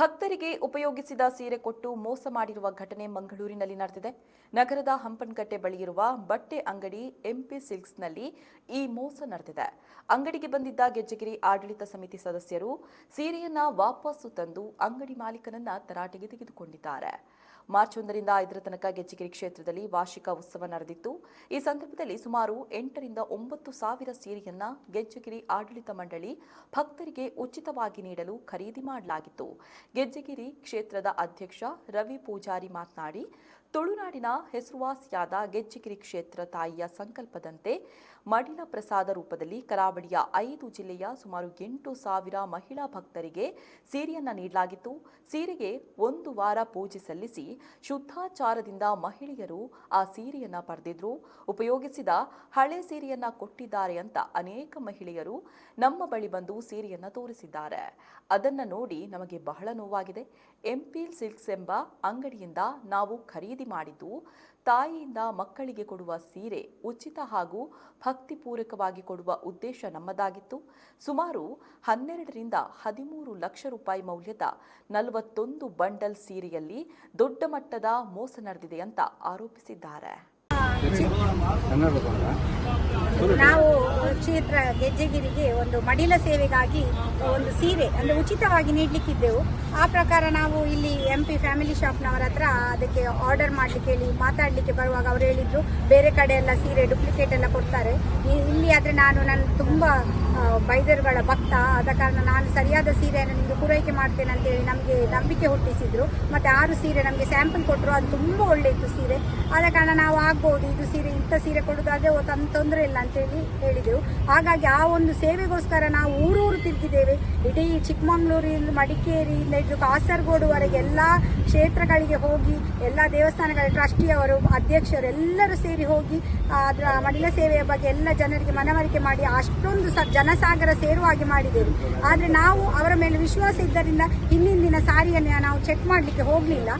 ಭಕ್ತರಿಗೆ ಉಪಯೋಗಿಸಿದ ಸೀರೆ ಕೊಟ್ಟು ಮೋಸ ಮಾಡಿರುವ ಘಟನೆ ಮಂಗಳೂರಿನಲ್ಲಿ ನಡೆದಿದೆ. ನಗರದ ಹಂಪನಕಟ್ಟೆ ಬಳಿ ಇರುವ ಬಟ್ಟೆ ಅಂಗಡಿ ಎಂಪಿ ಸಿಲ್ಕ್ಸ್ನಲ್ಲಿ ಈ ಮೋಸ ನಡೆದಿದೆ. ಅಂಗಡಿಗೆ ಬಂದಿದ್ದ ಗೆಜ್ಜಗಿರಿ ಆಡಳಿತ ಸಮಿತಿ ಸದಸ್ಯರು ಸೀರೆಯನ್ನ ವಾಪಸ್ಸು ತಂದು ಅಂಗಡಿ ಮಾಲೀಕನನ್ನ ತರಾಟೆಗೆ ತೆಗೆದುಕೊಂಡಿದ್ದಾರೆ. ಮಾರ್ಚ್ ಒಂದರಿಂದ ಐದರ ತನಕ ಗೆಜ್ಜಿಗಿರಿ ಕ್ಷೇತ್ರದಲ್ಲಿ ವಾರ್ಷಿಕ ಉತ್ಸವ ನಡೆದಿತ್ತು. ಈ ಸಂದರ್ಭದಲ್ಲಿ ಸುಮಾರು ಎಂಟರಿಂದ ಒಂಬತ್ತು ಸಾವಿರ ಸೀರೆಯನ್ನ ಗೆಜ್ಜಗಿರಿ ಆಡಳಿತ ಮಂಡಳಿ ಭಕ್ತರಿಗೆ ಉಚಿತವಾಗಿ ನೀಡಲು ಖರೀದಿ ಮಾಡಲಾಗಿತ್ತು. ಗೆಜ್ಜಗಿರಿ ಕ್ಷೇತ್ರದ ಅಧ್ಯಕ್ಷ ರವಿ ಪೂಜಾರಿ ಮಾತನಾಡಿ ತುಳುನಾಡಿನ ಹೆಸರುವಾಸಿಯಾದ ಗೆಜ್ಜಿಗಿರಿ ಕ್ಷೇತ್ರ ತಾಯಿಯ ಸಂಕಲ್ಪದಂತೆ ಮಡಿಲ ಪ್ರಸಾದ ರೂಪದಲ್ಲಿ ಕರಾವಳಿಯ ಐದು ಜಿಲ್ಲೆಯ ಸುಮಾರು ಎಂಟು ಸಾವಿರ ಮಹಿಳಾ ಭಕ್ತರಿಗೆ ಸೀರೆಯನ್ನು ನೀಡಲಾಗಿತ್ತು. ಸೀರೆಗೆ ಒಂದು ವಾರ ಪೂಜೆ ಸಲ್ಲಿಸಿ ಶುದ್ಧಾಚಾರದಿಂದ ಮಹಿಳೆಯರು ಆ ಸೀರೆಯನ್ನು ಪಡೆದಿದ್ರು. ಉಪಯೋಗಿಸಿದ ಹಳೆ ಸೀರೆಯನ್ನು ಕೊಟ್ಟಿದ್ದಾರೆ ಅಂತ ಅನೇಕ ಮಹಿಳೆಯರು ನಮ್ಮ ಬಳಿ ಬಂದು ಸೀರೆಯನ್ನು ತೋರಿಸಿದ್ದಾರೆ. ಅದನ್ನು ನೋಡಿ ನಮಗೆ ಬಹಳ ನೋವಾಗಿದೆ. ಎಂಪಿಲ್ ಸಿಲ್ಕ್ಸ್ ಎಂಬ ಅಂಗಡಿಯಿಂದ ನಾವು ಖರೀದಿ ಮಾಡಿದ್ದು ತಾಯಿಯಿಂದ ಮಕ್ಕಳಿಗೆ ಕೊಡುವ ಸೀರೆ ಉಚಿತ ಹಾಗೂ ಭಕ್ತಿಪೂರಕವಾಗಿ ಕೊಡುವ ಉದ್ದೇಶ ನಮ್ಮದಾಗಿತ್ತು. ಸುಮಾರು ಹನ್ನೆರಡರಿಂದ ಹದಿಮೂರು ಲಕ್ಷ ರೂಪಾಯಿ ಮೌಲ್ಯದ ನಲವತ್ತೊಂದು ಬಂಡಲ್ ಸೀರೆಯಲ್ಲಿ ದೊಡ್ಡ ಮಟ್ಟದ ಮೋಸ ನಡೆದಿದೆ ಅಂತ ಆರೋಪಿಸಿದ್ದಾರೆ. ನಾವು ಕ್ಷೇತ್ರ ಗೆಜ್ಜೆಗಿರಿಗೆ ಒಂದು ಮಡಿಲ ಸೇವೆಗಾಗಿ ಒಂದು ಸೀರೆ, ಅಂದರೆ ಉಚಿತವಾಗಿ ನೀಡಲಿಕ್ಕಿದ್ದೆವು. ಆ ಪ್ರಕಾರ ನಾವು ಇಲ್ಲಿ ಎಂ ಪಿ ಫ್ಯಾಮಿಲಿ ಶಾಪ್ನವರ ಹತ್ರ ಅದಕ್ಕೆ ಆರ್ಡರ್ ಮಾಡಲಿಕ್ಕೆ ಹೇಳಿ, ಮಾತಾಡಲಿಕ್ಕೆ ಬರುವಾಗ ಅವರು ಹೇಳಿದ್ರು, ಬೇರೆ ಕಡೆ ಎಲ್ಲ ಸೀರೆ ಡುಪ್ಲಿಕೇಟ್ ಎಲ್ಲ ಕೊಡ್ತಾರೆ. ಇಲ್ಲಿ ಆದರೆ ನಾನು ನನ್ನ ತುಂಬ ಬೈದರುಗಳ ಭಕ್ತ. ಆದ ಕಾರಣ ನಾನು ಸರಿಯಾದ ಸೀರೆಯನ್ನು ನಿಮಗೆ ಪೂರೈಕೆ ಮಾಡ್ತೇನೆ ಅಂತೇಳಿ ನಮಗೆ ನಂಬಿಕೆ ಹುಟ್ಟಿಸಿದ್ರು. ಮತ್ತು ಆರು ಸೀರೆ ನಮಗೆ ಸ್ಯಾಂಪಲ್ ಕೊಟ್ಟರು ಅದು ತುಂಬ ಒಳ್ಳೆ ಇತ್ತು ಸೀರೆ. ಆದ ಕಾರಣ ನಾವು ಆಗ್ಬೋದು, ಇದು ಸೀರೆ, ಇಂಥ ಸೀರೆ ಕೊಡೋದಾದ್ರೆ ತಂದು ತೊಂದರೆ ಇಲ್ಲ ಅಂತೇಳಿ ಹೇಳಿದೆವು. ಹಾಗಾಗಿ ಆ ಒಂದು ಸೇವೆಗೋಸ್ಕರ ನಾವು ಊರೂರು ತಿರುಗಿದ್ದೇವೆ. ಇಡೀ ಚಿಕ್ಕಮಂಗ್ಳೂರಿಂದ ಮಡಿಕೇರಿಯಿಂದ ಹಿಡಿದು ಕಾಸರಗೋಡುವರೆಗೆ ಎಲ್ಲ ಕ್ಷೇತ್ರಗಳಿಗೆ ಹೋಗಿ, ಎಲ್ಲ ದೇವಸ್ಥಾನಗಳ ಟ್ರಸ್ಟಿಯವರು ಅಧ್ಯಕ್ಷರು ಎಲ್ಲರೂ ಸೇರಿ ಹೋಗಿ ಅದರ ಮಡಿಲ ಸೇವೆಯ ಬಗ್ಗೆ ಎಲ್ಲ ಜನರಿಗೆ ಮನವರಿಕೆ ಮಾಡಿ, ಅಷ್ಟೊಂದು ಸ ಜನಸಾಗರ ಸೇರುವ ಹಾಗೆ ಮಾಡಿದ್ದೇವೆ. ಆದರೆ ನಾವು ಅವರ ಮೇಲೆ ವಿಶ್ವಾಸ ಇದ್ದರಿಂದ ಹಿಂದಿನ ಸಾರಿಯನ್ನು ನಾವು ಚೆಕ್ ಮಾಡಲಿಕ್ಕೆ ಹೋಗಲಿಲ್ಲ.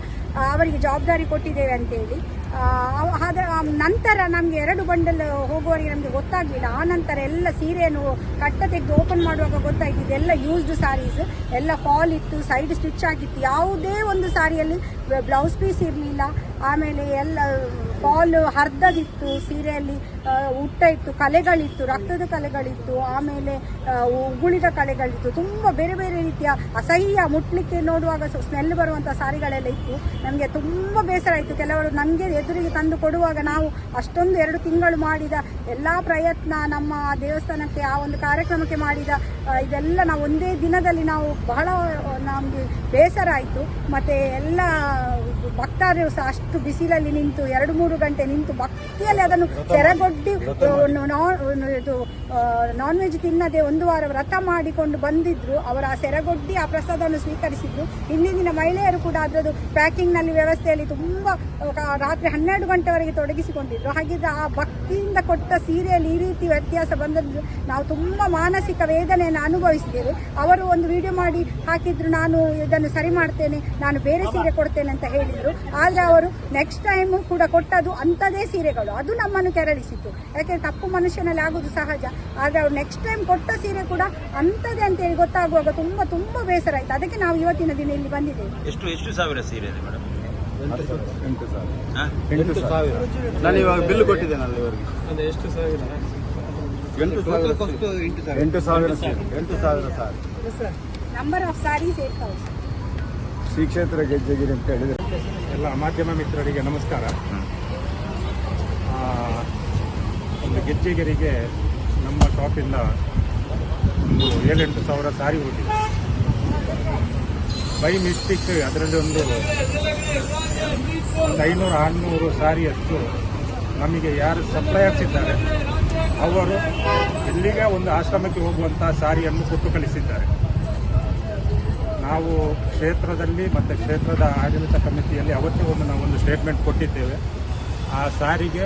ಅವರಿಗೆ ಜವಾಬ್ದಾರಿ ಕೊಟ್ಟಿದ್ದೇವೆ ಅಂತೇಳಿ ಆ ನಂತರ ನಮಗೆ ಎರಡು ಬಂಡಲ್ ಹೋಗುವವರಿಗೆ ನಮಗೆ ಗೊತ್ತಾಗಲಿಲ್ಲ. ಆ ನಂತರ ಎಲ್ಲ ಸೀರೆಯನ್ನು ಕಟ್ಟ ತೆಗೆದು ಓಪನ್ ಮಾಡುವಾಗ ಗೊತ್ತಾಯ್ತು, ಇದೆಲ್ಲ ಯೂಸ್ಡ್ ಸಾರೀಸ್ ಎಲ್ಲ ಫಾಲ್ ಇತ್ತು ಸೈಡ್ ಸ್ಟಿಚ್ ಆಗಿತ್ತು. ಯಾವುದೇ ಒಂದು ಸಾರಿಯಲ್ಲಿ ಬ್ಲೌಸ್ ಪೀಸ್ ಇರಲಿಲ್ಲ. ಆಮೇಲೆ ಎಲ್ಲ ಫಾಲ್ ಹರ್ದದಿತ್ತು, ಸೀರೆಯಲ್ಲಿ ಉಟ್ಟ ಇತ್ತು, ಕಲೆಗಳಿತ್ತು, ರಕ್ತದ ಕಲೆಗಳಿತ್ತು, ಆಮೇಲೆ ಉಗುಳಿದ ಕಲೆಗಳಿತ್ತು. ತುಂಬ ಬೇರೆ ಬೇರೆ ರೀತಿಯ ಅಸಹ್ಯ ಮುಟ್ಲಿಕ್ಕೆ ನೋಡುವಾಗ ಸ್ಮೆಲ್ ಬರುವಂಥ ಸಾರಿಗಳೆಲ್ಲ ಇತ್ತು. ನಮಗೆ ತುಂಬ ಬೇಸರ ಆಯಿತು. ಕೆಲವರು ನಮಗೆ ಎದುರಿಗೆ ತಂದು ಕೊಡುವಾಗ ನಾವು ಅಷ್ಟೊಂದು ಎರಡು ತಿಂಗಳು ಮಾಡಿದ ಎಲ್ಲ ಪ್ರಯತ್ನ, ನಮ್ಮ ದೇವಸ್ಥಾನಕ್ಕೆ ಆ ಒಂದು ಕಾರ್ಯಕ್ರಮಕ್ಕೆ ಮಾಡಿದ ಇದೆಲ್ಲ ನಾವು ಒಂದೇ ದಿನದಲ್ಲಿ ನಾವು ಬಹಳ ನಮಗೆ ಬೇಸರ ಆಯಿತು. ಮತ್ತು ಎಲ್ಲ ಭಕ್ತರು ಸಹ ಅಷ್ಟು ಬಿಸಿಲಲ್ಲಿ ನಿಂತು ಎರಡು ಮೂರು ಗಂಟೆ ನಿಂತು ಭಕ್ತಿಯಲ್ಲಿ ಅದನ್ನು ಸೆರಗೊಡ್ಡಿ ನಾನ್ ಇದು ನಾನ್ ವೆಜ್ ತಿನ್ನದೆ ಒಂದು ವಾರ ವ್ರತ ಮಾಡಿಕೊಂಡು ಬಂದಿದ್ರು ಅವರ ಆ ಸೆರಗೊಡ್ಡಿ ಆ ಪ್ರಸಾದವನ್ನು ಸ್ವೀಕರಿಸಿದ್ರು. ಹಿಂದಿನ ದಿನ ಮಹಿಳೆಯರು ಕೂಡ ಅದರದ್ದು ಪ್ಯಾಕಿಂಗ್ನಲ್ಲಿ ವ್ಯವಸ್ಥೆಯಲ್ಲಿ ತುಂಬ ರಾತ್ರಿ ಹನ್ನೆರಡು ಗಂಟೆವರೆಗೆ ತೊಡಗಿಸಿಕೊಂಡಿದ್ರು. ಹಾಗಿದ್ರೆ ಆ ಭಕ್ತಿಯಿಂದ ಕೊಟ್ಟ ಸೀರೆಯಲ್ಲಿ ಈ ರೀತಿ ವ್ಯತ್ಯಾಸ ಬಂದದ್ದು ನಾವು ತುಂಬ ಮಾನಸಿಕ ವೇದನೆಯನ್ನು ಅನುಭವಿಸಿದ್ದೇವೆ. ಅವರು ಒಂದು ವಿಡಿಯೋ ಮಾಡಿ ಹಾಕಿದ್ರು ನಾನು ಇದನ್ನು ಸರಿ ಮಾಡ್ತೇನೆ ನಾನು ಬೇರೆ ಸೀರೆ ಕೊಡ್ತೇನೆ ಅಂತ ಹೇಳಿದರು. ಆದರೆ ಅವರು ನೆಕ್ಸ್ಟ್ ಟೈಮ್ ಕೂಡ ಕೊಟ್ಟದ್ದು ಅಂತದೇ ಸೀರೆಗಳು. ಅದು ನಮ್ಮನ್ನು ಕೆರಳಿಸಿತು ಯಾಕೆಂದ್ರೆ ತಪ್ಪು ಮನುಷ್ಯನಲ್ಲಿ ಆಗೋದು ಸಹಜ. ಆದರೆ ಅವ್ರು ನೆಕ್ಸ್ಟ್ ಟೈಮ್ ಕೊಟ್ಟ ಸೀರೆ ಕೂಡ ಅಂಥದ್ದೇ ಅಂತೇಳಿ ಗೊತ್ತಾಗುವಾಗ ತುಂಬ ತುಂಬ ಬೇಸರ ಆಯಿತು. ಅದಕ್ಕೆ ನಾವು ಇವತ್ತಿನ ದಿನ ಇಲ್ಲಿ ಬಂದಿದ್ದೇವೆ. ಎಷ್ಟು ಎಷ್ಟು ಸಾವಿರ ಸೀರೆ ಇದೆ ಮೇಡಮ್ ಎಂಟು ಸಾವಿರ. ಹಾ? ಎಂಟು ನಾನು ಇವಾಗ ಬಿಲ್ ಕೊಟ್ಟಿದ್ದೇನಲ್ಲ ಇವರಿಗೆ. ಅದೇ ಎಷ್ಟು ಸಾವಿರ? ಎಂಟು ಸಾವಿರ ಎಂಟು ಸಾವಿರ. ಸೀರೆ. ಎಂಟು ಸಾವಿರ ಸಾರಿ. Number of saris eight thousand Sri Kshetra Gejjegiri ಅಂತ ಹೇಳಿದ್ರೆ. ಎಲ್ಲ ಮಾಧ್ಯಮ ಮಿತ್ರರಿಗೆ ನಮಸ್ಕಾರ ಆ, ಒಂದು ನಮ್ಮ ಶಾಪಿಂದ ಒಂದು ಏಳೆಂಟು ಸಾವಿರ ಸಾರಿ ಹೋಗಿದೆ. ಬೈ ಮಿಸ್ಟಿಕ್ ಅದರಲ್ಲಿ ಒಂದು ಐನೂರು, ಆರುನೂರು ಸಾರಿಯಷ್ಟು ನಮಗೆ ಯಾರು ಸಪ್ಲೈಯರ್ಸ್ ಇದ್ದಾರೆ, ಅವರು ಇಲ್ಲಿಗೆ ಒಂದು ಆಶ್ರಮಕ್ಕೆ ಹೋಗುವಂಥ ಸಾರಿಯನ್ನು ಕೊಟ್ಟು ಕಳಿಸಿದ್ದಾರೆ. ನಾವು ಕ್ಷೇತ್ರದಲ್ಲಿ ಮತ್ತು ಕ್ಷೇತ್ರದ ಆಡಳಿತ ಕಮಿಟಿಯಲ್ಲಿ ಅವತ್ತೇ ಒಂದು ನಾವು ಒಂದು ಸ್ಟೇಟ್ಮೆಂಟ್ ಕೊಟ್ಟಿದ್ದೇವೆ. ಆ ಸಾರಿಗೆ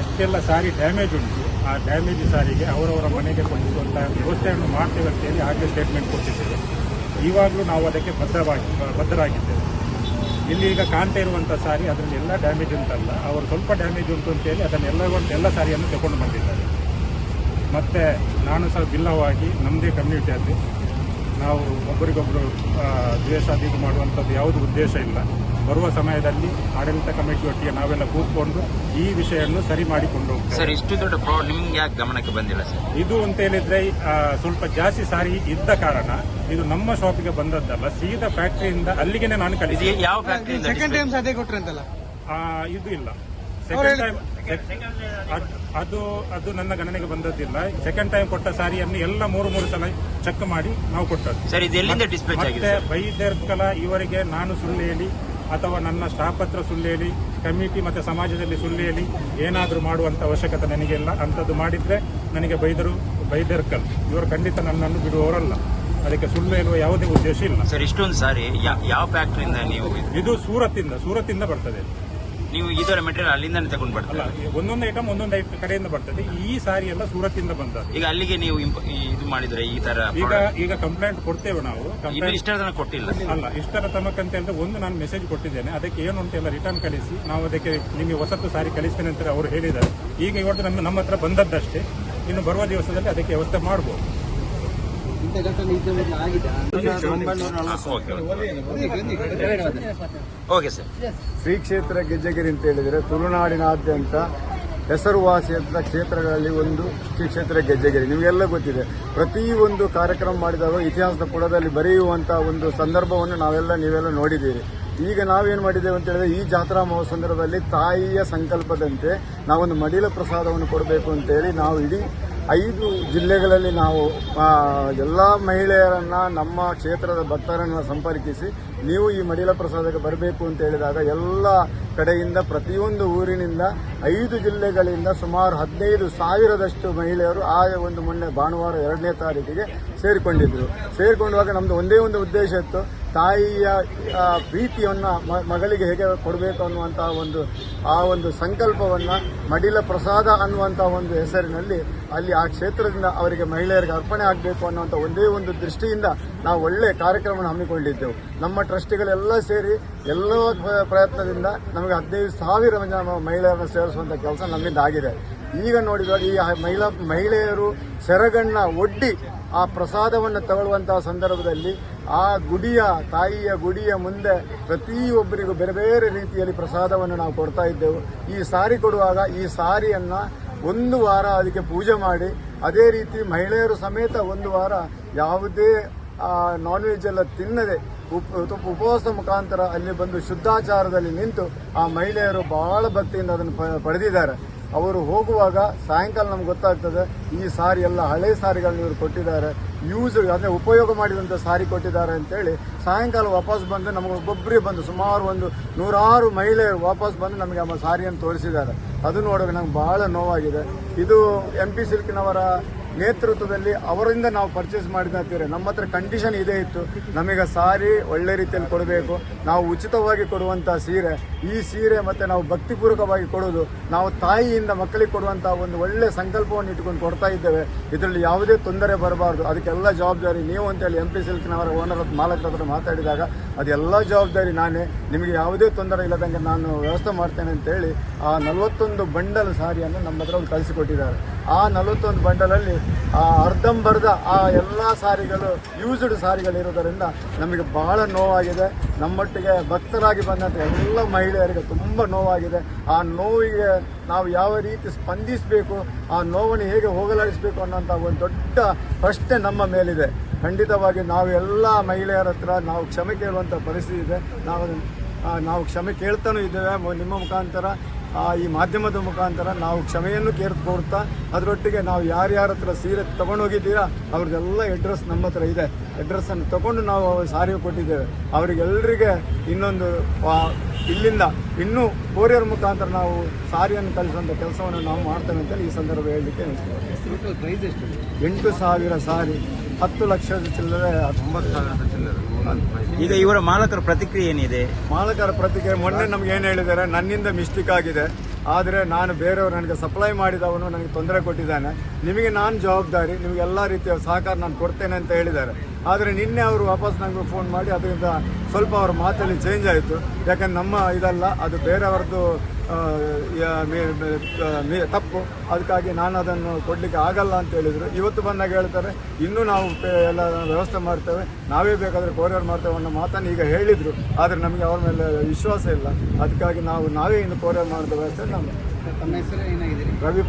ಎಷ್ಟೆಲ್ಲ ಸಾರಿ ಡ್ಯಾಮೇಜ್ ಉಂಟು, ಆ ಡ್ಯಾಮೇಜ್ ಸಾರಿಗೆ ಅವರವರ ಮನೆಗೆ ಕೊಡಿಸುವಂಥ ವ್ಯವಸ್ಥೆಯನ್ನು ಮಾಡ್ತೇವೆ ಅಂತ ಹೇಳಿ ಹಾಗೆ ಸ್ಟೇಟ್ಮೆಂಟ್ ಕೊಟ್ಟಿದ್ದೇವೆ. ಇವಾಗಲೂ ನಾವು ಅದಕ್ಕೆ ಬದ್ಧವಾಗಿ, ಬದ್ಧರಾಗಿದ್ದೇವೆ. ಇಲ್ಲಿ ಈಗ ಕಾಣ್ತಾ ಇರುವಂಥ ಸಾರಿ ಅದರಲ್ಲಿ ಎಲ್ಲ ಡ್ಯಾಮೇಜ್ ಉಂಟಲ್ಲ, ಅವರು ಸ್ವಲ್ಪ ಡ್ಯಾಮೇಜ್ ಉಂಟು ಅಂತೇಳಿ ಅದನ್ನೆಲ್ಲ ಎಲ್ಲ ಸಾರಿಯನ್ನು ತಗೊಂಡು ಬಂದಿದ್ದಾರೆ. ಮತ್ತು ನಾನು ಸಹ ಬಿಲ್ಲವಾಗಿ ನಮ್ಮದೇ ಕಮ್ಯುನಿಟಿಯಲ್ಲಿ ನಾವು ಒಬ್ಬರಿಗೊಬ್ಬರು ದ್ವೇಷ ಅಧಿಕ ಮಾಡುವಂಥದ್ದು ಯಾವುದು ಉದ್ದೇಶ ಇಲ್ಲ. ಬರುವ ಸಮಯದಲ್ಲಿ ಆಡಳಿತ ಕಮಿಟಿ ಒಟ್ಟಿಗೆ ನಾವೆಲ್ಲ ಕೂತ್ಕೊಂಡು ಈ ವಿಷಯವನ್ನು ಸರಿ ಮಾಡಿಕೊಂಡು ಹೋಗ್ತೇವೆ. ಸರ್ ಇಷ್ಟು ದೊಡ್ಡ ನಿಮ್ಗೆ ಯಾಕೆ ಗಮನಕ್ಕೆ ಬಂದಿಲ್ಲ ಸರ್? ಇದು ಅಂತ ಹೇಳಿದ್ರೆ ಆ, ಸ್ವಲ್ಪ ಜಾಸ್ತಿ ಸಾರಿ ಇದ್ದ ಕಾರಣ ಇದು ನಮ್ಮ ಶಾಪಿಗೆ ಬಂದದ್ದಲ್ಲ ಸೀದಾ ಫ್ಯಾಕ್ಟರಿಯಿಂದ ಅಲ್ಲಿಗೆ ನಾನು ಇದು ಕಳಿಸಿ ಯಾವ ಸೆಕೆಂಡ್ ಟೈಮ್ ಅದೇ ಕೊಟ್ಟಿರಂತಲ್ಲ ಆ, ಇದು ಇಲ್ಲ. ಸೆಕೆಂಡ್ ಟೈಮ್ ಅದು ಅದು ನನ್ನ ಗಣನೆಗೆ ಬಂದದ್ದಿಲ್ಲ. ಸೆಕೆಂಡ್ ಟೈಮ್ ಕೊಟ್ಟ ಸಾರಿಯನ್ನು ಎಲ್ಲ ಮೂರು ಮೂರು ಸಲ ಚೆಕ್ ಮಾಡಿ ನಾವು ಕೊಟ್ಟದ್ದು. ಸರ್ ಇದು ಎಲ್ಲಿಂದ ಡಿಸ್ಪ್ಯಾಚ್ ಆಗಿದೆ ಮತ್ತೆ ಬೈದರ್ಕಲ ಇವರಿಗೆ ನಾನು ಸುಳ್ಳು ಹೇಳಿ ಅಥವಾ ನನ್ನ ಸ್ಟಾಫ್ ಹತ್ರ ಸುಳ್ಳು ಹೇಳಿ ಕಮಿಟಿ ಮತ್ತು ಸಮಾಜದಲ್ಲಿ ಸುಳ್ಳು ಹೇಳಿ ಏನಾದರೂ ಮಾಡುವಂಥ ಅವಶ್ಯಕತೆ ನನಗಿಲ್ಲ ಅಂಥದ್ದು ಮಾಡಿದರೆ ನನಗೆ ಬೈದರು ಬೈದರ್ಕಲ್ ಇವರು ಖಂಡಿತ ನನ್ನನ್ನು ಬಿಡುವವರಲ್ಲ. ಅದಕ್ಕೆ ಸುಳ್ಳು ಹೇಳುವ ಯಾವುದೇ ಉದ್ದೇಶ ಇಲ್ಲ. ಸರ್ ಇಷ್ಟೊಂದು ಸಾರಿ ಯಾವ ಫ್ಯಾಕ್ಟ್ರಿಯಿಂದ ನೀವು ಇದು ಸೂರತ್ತಿಂದ ಸೂರತ್ತಿಂದ ಬರ್ತದೆ. ನೀವು ಇದರ ಮೆಟೀರಿಯಲ್ ಅಲ್ಲಿಂದ ತಗೊಂಡು ಅಲ್ಲ ಬರ್ತೀರಾ ಒಂದೊಂದು ಐಟಮ್ ಒಂದೊಂದು ಕಡೆಯಿಂದ ಬರ್ತದೆ. ಈ ಸಾರಿ ಎಲ್ಲ ಸೂರತ್ತಿಂದ ಬಂದದ್ದು. ಈಗ ಅಲ್ಲಿಗೆ ನೀವು ಇದು ಮಾಡಿದ್ರೆ ಈ ತರ ಈಗ ಈಗ ಕಂಪ್ಲೇಂಟ್ ಕೊಡ್ತೇವೆ ನಾವು. ಇಷ್ಟರ ತನಕ ಕೊಟ್ಟಿಲ್ಲ. ಅಲ್ಲ ಇಷ್ಟರ ತನಕ ಅಂತ ಹೇಳಿದ್ರೆ ಒಂದು ನಾನು ಮೆಸೇಜ್ ಕೊಟ್ಟಿದ್ದೇನೆ. ಅದಕ್ಕೆ ಏನು ಅಂತ ಎಲ್ಲ ರಿಟರ್ನ್ ಕಳಿಸಿ. ನಾವು ಅದಕ್ಕೆ ನಿಮಗೆ ಹೊಸತು ಸಾರಿ ಕಳಿಸ್ತೇನೆ ಅಂತ ಅವರು ಹೇಳಿದ್ದಾರೆ. ಈಗ ಇವತ್ತು ನಮ್ಮ ನಮ್ಮ ಹತ್ರ ಬಂದದ್ದಷ್ಟೇ. ಇನ್ನು ಬರುವ ದಿವಸದಲ್ಲಿ ಅದಕ್ಕೆ ವ್ಯವಸ್ಥೆ ಮಾಡಬಹುದು ಶ್ರೀ ಕ್ಷೇತ್ರ ಗೆಜ್ಜಗಿರಿ ಅಂತ ಹೇಳಿದರೆ ತುಳುನಾಡಿನಾದ್ಯಂತ ಹೆಸರುವಾಸಿಯಾದ ಕ್ಷೇತ್ರಗಳಲ್ಲಿ ಒಂದು ಶ್ರೀ ಕ್ಷೇತ್ರ ಗೆಜ್ಜೆಗಿರಿ. ನಿಮಗೆಲ್ಲ ಗೊತ್ತಿದೆ. ಪ್ರತಿ ಒಂದು ಕಾರ್ಯಕ್ರಮ ಮಾಡಿದಾಗ ಇತಿಹಾಸದ ಪುಟದಲ್ಲಿ ಬರೆಯುವಂತ ಒಂದು ಸಂದರ್ಭವನ್ನು ನಾವೆಲ್ಲ ನೀವೆಲ್ಲ ನೋಡಿದ್ದೀರಿ. ಈಗ ನಾವೇನು ಮಾಡಿದ್ದೇವೆ ಅಂತ ಹೇಳಿದ್ರೆ ಈ ಜಾತ್ರಾ ಮಹೋತ್ಸವ ಸಂದರ್ಭದಲ್ಲಿ ತಾಯಿಯ ಸಂಕಲ್ಪದಂತೆ ನಾವೊಂದು ಮಡಿಲ ಪ್ರಸಾದವನ್ನು ಕೊಡಬೇಕು ಅಂತೇಳಿ ನಾವು ಇಡೀ ಐದು ಜಿಲ್ಲೆಗಳಲ್ಲಿ ನಾವು ಎಲ್ಲ ಮಹಿಳೆಯರನ್ನು ನಮ್ಮ ಕ್ಷೇತ್ರದ ಭಕ್ತರನ್ನು ಸಂಪರ್ಕಿಸಿ ನೀವು ಈ ಮಡಿಲ ಪ್ರಸಾದಕ್ಕೆ ಬರಬೇಕು ಅಂತ ಹೇಳಿದಾಗ ಎಲ್ಲ ಕಡೆಯಿಂದ ಪ್ರತಿಯೊಂದು ಊರಿನಿಂದ ಐದು ಜಿಲ್ಲೆಗಳಿಂದ ಸುಮಾರು ಹದಿನೈದು ಸಾವಿರದಷ್ಟು ಮಹಿಳೆಯರು ಆ ಒಂದು ಮೊನ್ನೆ ಭಾನುವಾರ ಎರಡನೇ ತಾರೀಕಿಗೆ ಸೇರಿಕೊಂಡಿದ್ದರು ಸೇರಿಕೊಂಡಾಗ ನಮ್ಮದು ಒಂದೇ ಒಂದು ಉದ್ದೇಶ ಇತ್ತು ತಾಯಿಯ ಪ್ರೀತಿಯನ್ನು ಮಗಳಿಗೆ ಹೇಗೆ ಕೊಡಬೇಕು ಅನ್ನುವಂಥ ಒಂದು, ಆ ಒಂದು ಸಂಕಲ್ಪವನ್ನು ಮಡಿಲ ಪ್ರಸಾದ ಅನ್ನುವಂಥ ಒಂದು ಹೆಸರಿನಲ್ಲಿ ಅಲ್ಲಿ ಆ ಕ್ಷೇತ್ರದಿಂದ ಅವರಿಗೆ ಮಹಿಳೆಯರಿಗೆ ಅರ್ಪಣೆ ಆಗಬೇಕು ಅನ್ನುವಂಥ ಒಂದೇ ಒಂದು ದೃಷ್ಟಿಯಿಂದ ನಾವು ಒಳ್ಳೆ ಕಾರ್ಯಕ್ರಮವನ್ನು ಹಮ್ಮಿಕೊಂಡಿದ್ದೆವು. ನಮ್ಮ ಟ್ರಸ್ಟಿಗಳೆಲ್ಲ ಸೇರಿ ಎಲ್ಲ ಪ್ರ- ಪ್ರಯತ್ನದಿಂದ ನಮಗೆ ಹದಿನೈದು ಸಾವಿರ ಜನ ಮಹಿಳೆಯರನ್ನು ಸೇರಿಸುವಂಥ ಕೆಲಸ ನಮ್ಮಿಂದ ಆಗಿದೆ. ಈಗ ನೋಡಿದಾಗ ಈ ಮಹಿಳಾ, ಮಹಿಳೆಯರು ಸೆರಗಣ್ಣ ಒಡ್ಡಿ ಆ ಪ್ರಸಾದವನ್ನು ತಗೊಳ್ಳುವಂತಹ ಸಂದರ್ಭದಲ್ಲಿ ಆ ಗುಡಿಯ, ತಾಯಿಯ ಗುಡಿಯ ಮುಂದೆ ಪ್ರತಿಯೊಬ್ಬರಿಗೂ ಬೇರೆ ಬೇರೆ ರೀತಿಯಲ್ಲಿ ಪ್ರಸಾದವನ್ನು ನಾವು ಕೊಡ್ತಾ ಇದ್ದೆವು. ಈ ಸಾರಿ ಕೊಡುವಾಗ ಈ ಸಾರಿಯನ್ನು ಒಂದು ವಾರ ಅದಕ್ಕೆ ಪೂಜೆ ಮಾಡಿ, ಅದೇ ರೀತಿ ಮಹಿಳೆಯರು ಸಮೇತ ಒಂದು ವಾರ ಯಾವುದೇ ನಾನ್ ವೆಜ್ ಎಲ್ಲ ತಿನ್ನದೆ ಉಪ್- ಉಪ- ಉಪವಾಸ ಮುಖಾಂತರ ಅಲ್ಲಿ ಬಂದು ಶುದ್ಧಾಚಾರದಲ್ಲಿ ನಿಂತು ಆ ಮಹಿಳೆಯರು ಬಹಳ ಭಕ್ತಿಯಿಂದ ಅದನ್ನು ಪಡೆದಿದ್ದಾರೆ. ಅವರು ಹೋಗುವಾಗ ಸಾಯಂಕಾಲ ನಮ್ಗೆ ಗೊತ್ತಾಗ್ತದೆ, ಈ ಸಾರಿ ಎಲ್ಲ ಹಳೆ ಸಾರಿಗಳನ್ನ ಇವರು ಕೊಟ್ಟಿದ್ದಾರೆ ಯೂಸ್ ಅಂದರೆ ಉಪಯೋಗ ಮಾಡಿದಂಥ ಸಾರಿ ಕೊಟ್ಟಿದ್ದಾರೆ ಅಂತೇಳಿ ಸಾಯಂಕಾಲ ವಾಪಸ್ ಬಂದು ನಮಗೆ ಒಬ್ಬೊಬ್ಬರೇ ಬಂದು ಸುಮಾರು ಒಂದು ನೂರಾರು ಮಹಿಳೆಯರು ವಾಪಸ್ ಬಂದು ನಮಗೆ ಆ ಸಾರಿಯನ್ನು ತೋರಿಸಿದ್ದಾರೆ. ಅದು ನೋಡೋಕೆ ನಂಗೆ ಬಹಳ ನೋವಾಗಿದೆ. ಇದು ಎಂ ಪಿ ಸಿಲ್ಕಿನವರ ನೇತೃತ್ವದಲ್ಲಿ ಅವರಿಂದ ನಾವು ಪರ್ಚೇಸ್ ಮಾಡಿದ್ರೆ ನಮ್ಮ ಹತ್ರ ಕಂಡೀಷನ್ ಇದೇ ಇತ್ತು. ನಮಗೆ ಸಾರಿ ಒಳ್ಳೆ ರೀತಿಯಲ್ಲಿ ಕೊಡಬೇಕು. ನಾವು ಉಚಿತವಾಗಿ ಕೊಡುವಂಥ ಸೀರೆ, ಈ ಸೀರೆ ಮತ್ತೆ ನಾವು ಭಕ್ತಿಪೂರ್ವಕವಾಗಿ ಕೊಡೋದು ನಾವು ತಾಯಿಯಿಂದ ಮಕ್ಕಳಿಗೆ ಕೊಡುವಂಥ ಒಂದು ಒಳ್ಳೆ ಸಂಕಲ್ಪವನ್ನು ಇಟ್ಕೊಂಡು ಕೊಡ್ತಾ ಇದ್ದೇವೆ. ಇದರಲ್ಲಿ ಯಾವುದೇ ತೊಂದರೆ ಬರಬಾರ್ದು. ಅದಕ್ಕೆಲ್ಲ ಜವಾಬ್ದಾರಿ ನೀವು ಅಂತೇಳಿ ಎಂ ಪಿ ಸಿಲ್ಕ್ನವರ ಓನರ್ ಮಾಲಕರ ಹತ್ರ ಮಾತಾಡಿದಾಗ, ಅದೆಲ್ಲ ಜವಾಬ್ದಾರಿ ನಾನೇ. ನಿಮಗೆ ಯಾವುದೇ ತೊಂದರೆ ಇಲ್ಲದಂಗೆ ನಾನು ವ್ಯವಸ್ಥೆ ಮಾಡ್ತೇನೆ ಅಂತೇಳಿ ಆ ನಲವತ್ತೊಂದು ಬಂಡಲ್ ಸಾರಿಯನ್ನು ನಮ್ಮ ಹತ್ರ ಕಳಿಸಿಕೊಟ್ಟಿದ್ದಾರೆ. ಆ ನಲವತ್ತೊಂದು ಬಂಡಲಲ್ಲಿ, ಆ ಅರ್ಧಂಬರ್ಧ ಆ ಎಲ್ಲ ಸಾರಿಗಳು ಯೂಸ್ಡ್ ಸಾರಿಗಳಿರೋದರಿಂದ ನಮಗೆ ಬಹಳ ನೋವಾಗಿದೆ. ನಮ್ಮೊಟ್ಟಿಗೆ ಭಕ್ತರಾಗಿ ಬಂದಂಥ ಎಲ್ಲ ಮಹಿಳೆಯರಿಗೆ ತುಂಬ ನೋವಾಗಿದೆ. ಆ ನೋವಿಗೆ ನಾವು ಯಾವ ರೀತಿ ಸ್ಪಂದಿಸಬೇಕು, ಆ ನೋವನ್ನು ಹೇಗೆ ಹೋಗಲಾಡಿಸಬೇಕು ಅನ್ನೋಂಥ ಒಂದು ದೊಡ್ಡ ಪ್ರಶ್ನೆ ನಮ್ಮ ಮೇಲಿದೆ. ಖಂಡಿತವಾಗಿ ನಾವು ಎಲ್ಲ ಮಹಿಳೆಯರ ಹತ್ರ ನಾವು ಕ್ಷಮೆ ಕೇಳುವಂಥ ಪರಿಸ್ಥಿತಿ ಇದೆ. ನಾವು ನಾವು ಕ್ಷಮೆ ಕೇಳ್ತಾನೂ ಇದ್ದೇವೆ. ನಿಮ್ಮ ಮುಖಾಂತರ ಈ ಮಾಧ್ಯಮದ ಮುಖಾಂತರ ನಾವು ಕ್ಷಮೆಯನ್ನು ಕೇಳ್ಕೊಡ್ತಾ ಅದರೊಟ್ಟಿಗೆ ನಾವು ಯಾರ್ಯಾರ ಹತ್ರ ಸೀರೆ ತಗೊಂಡೋಗಿದ್ದೀರಾ ಅವ್ರದ್ದೆಲ್ಲ ಅಡ್ರೆಸ್ ನಮ್ಮ ಹತ್ರ ಇದೆ. ಅಡ್ರೆಸ್ಸನ್ನು ತಗೊಂಡು ನಾವು ಸಾರಿಗೆ ಕೊಟ್ಟಿದ್ದೇವೆ. ಅವರಿಗೆಲ್ಲರಿಗೆ ಇನ್ನೊಂದು ಇಲ್ಲಿಂದ ಇನ್ನೂ ಕೋರಿಯರ್ ಮುಖಾಂತರ ನಾವು ಸಾರಿಯನ್ನು ಕಳಿಸುವಂಥ ಕೆಲಸವನ್ನು ನಾವು ಮಾಡ್ತೇವೆ ಅಂತೇಳಿ ಈ ಸಂದರ್ಭ ಹೇಳಲಿಕ್ಕೆ ಟೋಟಲ್ ಪ್ರೈಸ್ ಎಷ್ಟು ಎಂಟು ಸಾವಿರ ಸಾರಿ ಹತ್ತು ಲಕ್ಷದ ಚಿಲ್ಲರೆ ಹತ್ತೊಂಬತ್ತು ಸಾವಿರದ ಚಿಲ್ಲರೆ. ಈಗ ಇವರ ಮಾಲಕರ ಪ್ರತಿಕ್ರಿಯೆ ಏನಿದೆ? ಮಾಲಕರ ಪ್ರತಿಕ್ರಿಯೆ, ಮೊನ್ನೆ ನಮ್ಗೆ ಏನು ಹೇಳಿದ್ದಾರೆ, ನನ್ನಿಂದ ಮಿಸ್ಟೇಕ್ ಆಗಿದೆ, ಆದರೆ ನಾನು ಬೇರೆಯವರು ನನಗೆ ಸಪ್ಲೈ ಮಾಡಿದವನು ನನಗೆ ತೊಂದರೆ ಕೊಟ್ಟಿದ್ದಾನೆ. ನಿಮಗೆ ನಾನು ಜವಾಬ್ದಾರಿ, ನಿಮಗೆ ಎಲ್ಲ ರೀತಿಯ ಸಹಕಾರ ನಾನು ಕೊಡ್ತೇನೆ ಅಂತ ಹೇಳಿದ್ದಾರೆ. ಆದರೆ ನಿನ್ನೆ ಅವರು ವಾಪಸ್ ನನಗೆ ಫೋನ್ ಮಾಡಿ ಅದರಿಂದ ಸ್ವಲ್ಪ ಅವರ ಮಾತಲ್ಲಿ ಚೇಂಜ್ ಆಯಿತು. ಯಾಕಂದ್ರೆ ನಮ್ಮ ಇದಲ್ಲ ಅದು ಬೇರೆಯವ್ರದ್ದು ತಪ್ಪು. ಅದಕ್ಕಾಗಿ ನಾನು ಅದನ್ನು ಕೊಡಲಿಕ್ಕೆ ಆಗಲ್ಲ ಅಂತ ಹೇಳಿದರು. ಇವತ್ತು ಬಂದಾಗ ಹೇಳ್ತಾರೆ ಇನ್ನೂ ನಾವು ಎಲ್ಲ ವ್ಯವಸ್ಥೆ ಮಾಡ್ತೇವೆ. ನಾವೇ ಬೇಕಾದರೆ ಕೊರಿಯರ್ ಮಾಡ್ತೇವೆ ಅನ್ನೋ ಮಾತನ್ನು ಈಗ ಹೇಳಿದರು. ಆದರೆ ನಮಗೆ ಅವ್ರ ಮೇಲೆ ವಿಶ್ವಾಸ ಇಲ್ಲ. ಅದಕ್ಕಾಗಿ ನಾವು ನಾವೇ ಇನ್ನು ಕೊರಿಯರ್ ಮಾಡಿದ ವ್ಯವಸ್ಥೆ ನಮ್ಮ ತಮ್ಮ ಹೆಸರು ಏನಾಗಿದೆ? ರವಿ